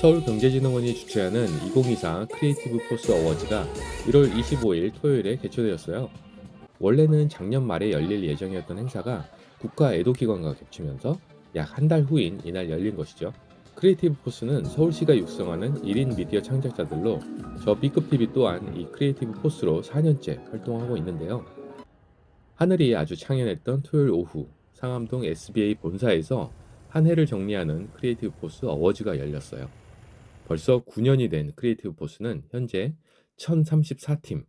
서울경제진흥원이 주최하는 2024 크리에이티브 포스 어워즈가 1월 25일 토요일에 개최되었어요. 원래는 작년 말에 열릴 예정이었던 행사가 국가 애도기관과 겹치면서 약 한 달 후인 이날 열린 것이죠. 크리에이티브 포스는 서울시가 육성하는 1인 미디어 창작자들로 저 B급TV 또한 이 크리에이티브 포스로 4년째 활동하고 있는데요. 하늘이 아주 창연했던 토요일 오후 상암동 SBA 본사에서 한 해를 정리하는 크리에이티브 포스 어워즈가 열렸어요. 벌써 9년이 된 크리에이티브 포스는 현재 1034팀,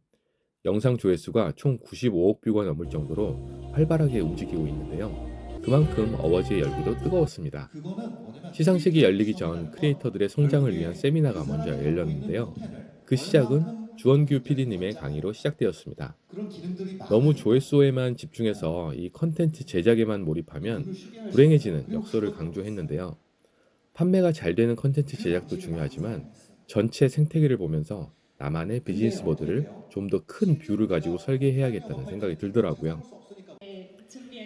영상 조회수가 총 95억 뷰가 넘을 정도로 활발하게 움직이고 있는데요. 그만큼 어워즈의 열기도 뜨거웠습니다. 시상식이 열리기 전 크리에이터들의 성장을 위한 세미나가 먼저 열렸는데요. 그 시작은 주원규 PD님의 강의로 시작되었습니다. 너무 조회수에만 집중해서 이 컨텐츠 제작에만 몰입하면 불행해지는 역설을 강조했는데요. 판매가 잘 되는 컨텐츠 제작도 중요하지만 전체 생태계를 보면서 나만의 비즈니스 모델을 좀 더 큰 뷰를 가지고 설계해야겠다는 생각이 들더라고요.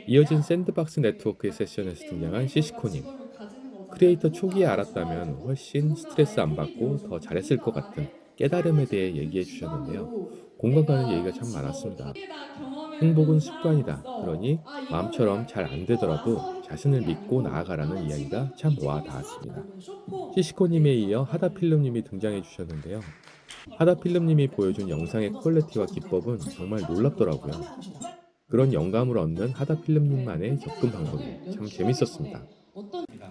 이어진 샌드박스 네트워크의 세션에서 등장한 시시코님. 크리에이터 초기에 알았다면 훨씬 스트레스 안 받고 더 잘했을 것 같은 깨달음에 대해 얘기해 주셨는데요. 공감 가는 얘기가 참 많았습니다. 행복은 습관이다. 그러니 마음처럼 잘 안 되더라도 자신을 믿고 나아가라는 이야기가 참 와 닿았습니다. 시시코님에 이어 하다필름님이 등장해 주셨는데요. 하다필름님이 보여준 영상의 퀄리티와 기법은 정말 놀랍더라고요. 그런 영감을 얻는 하다필름님만의 접근 방법이 참 재밌었습니다.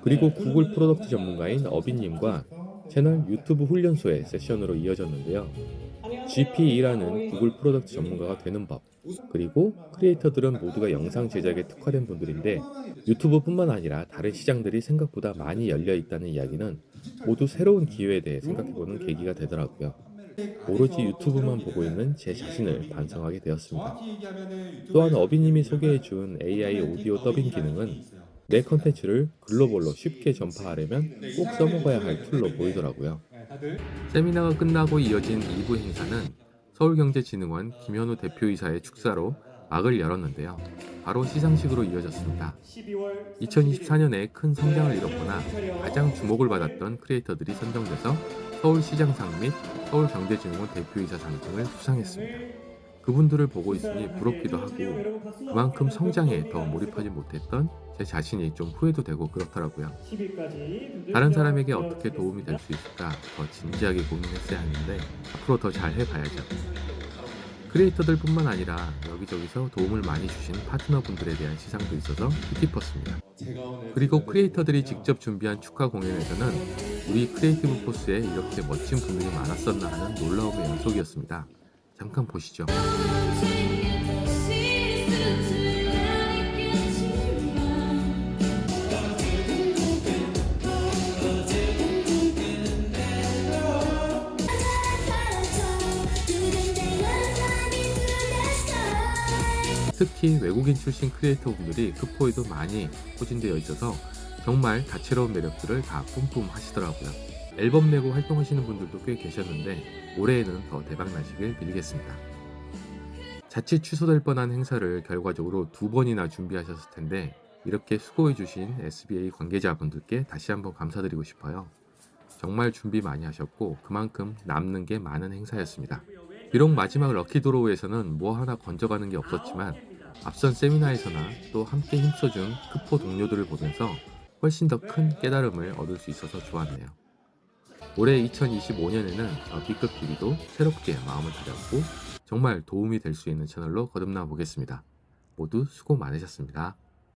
그리고 구글 프로덕트 전문가인 어빈님과 채널 유튜브 훈련소의 세션으로 이어졌는데요. GP2라는 구글 프로덕트 전문가가 되는 법, 그리고 크리에이터들은 모두가 영상 제작에 특화된 분들인데 유튜브뿐만 아니라 다른 시장들이 생각보다 많이 열려 있다는 이야기는 모두 새로운 기회에 대해 생각해보는 계기가 되더라고요. 오로지 유튜브만 보고 있는 제 자신을 반성하게 되었습니다. 또한 어비님이 소개해준 AI 오디오 더빙 기능은 내 컨텐츠를 글로벌로 쉽게 전파하려면 꼭 써먹어야 할 툴로 보이더라고요. 세미나가 끝나고 이어진 2부 행사는 서울경제진흥원 김현우 대표이사의 축사로 막을 열었는데요. 바로 시상식으로 이어졌습니다. 2024년에 큰 성장을 이뤘거나 가장 주목을 받았던 크리에이터들이 선정돼서 서울시장상 및 서울경제진흥원 대표이사 상 등을 수상했습니다. 그분들을 보고 있으니 부럽기도 하고 그만큼 성장에 더 몰입하지 못했던 제 자신이 좀 후회도 되고 그렇더라고요. 다른 사람에게 어떻게 도움이 될 수 있을까 더 진지하게 고민했어야 했는데 앞으로 더 잘 해봐야죠. 크리에이터들 뿐만 아니라 여기저기서 도움을 많이 주신 파트너분들에 대한 시상도 있어서 뜻깊었습니다. 그리고 크리에이터들이 직접 준비한 축하 공연에서는 우리 크리에이티브 포스에 이렇게 멋진 분들이 많았었나 하는 놀라움의 연속이었습니다. 잠깐 보시죠. 특히 외국인 출신 크리에이터 분들이 흑포에도 많이 포진되어 있어서 정말 다채로운 매력들을 다 뿜뿜 하시더라고요. 앨범 내고 활동하시는 분들도 꽤 계셨는데 올해에는 더 대박 나시길 빌겠습니다. 자칫 취소될 뻔한 행사를 결과적으로 두 번이나 준비하셨을 텐데 이렇게 수고해주신 SBA 관계자분들께 다시 한번 감사드리고 싶어요. 정말 준비 많이 하셨고 그만큼 남는 게 많은 행사였습니다. 비록 마지막 럭키드로우에서는 뭐 하나 건져가는 게 없었지만 앞선 세미나에서나 또 함께 힘써준 크포 동료들을 보면서 훨씬 더 큰 깨달음을 얻을 수 있어서 좋았네요. 올해 2025년에는 저 B급 TV도 새롭게 마음을 다잡고 정말 도움이 될 수 있는 채널로 거듭나 보겠습니다. 모두 수고 많으셨습니다.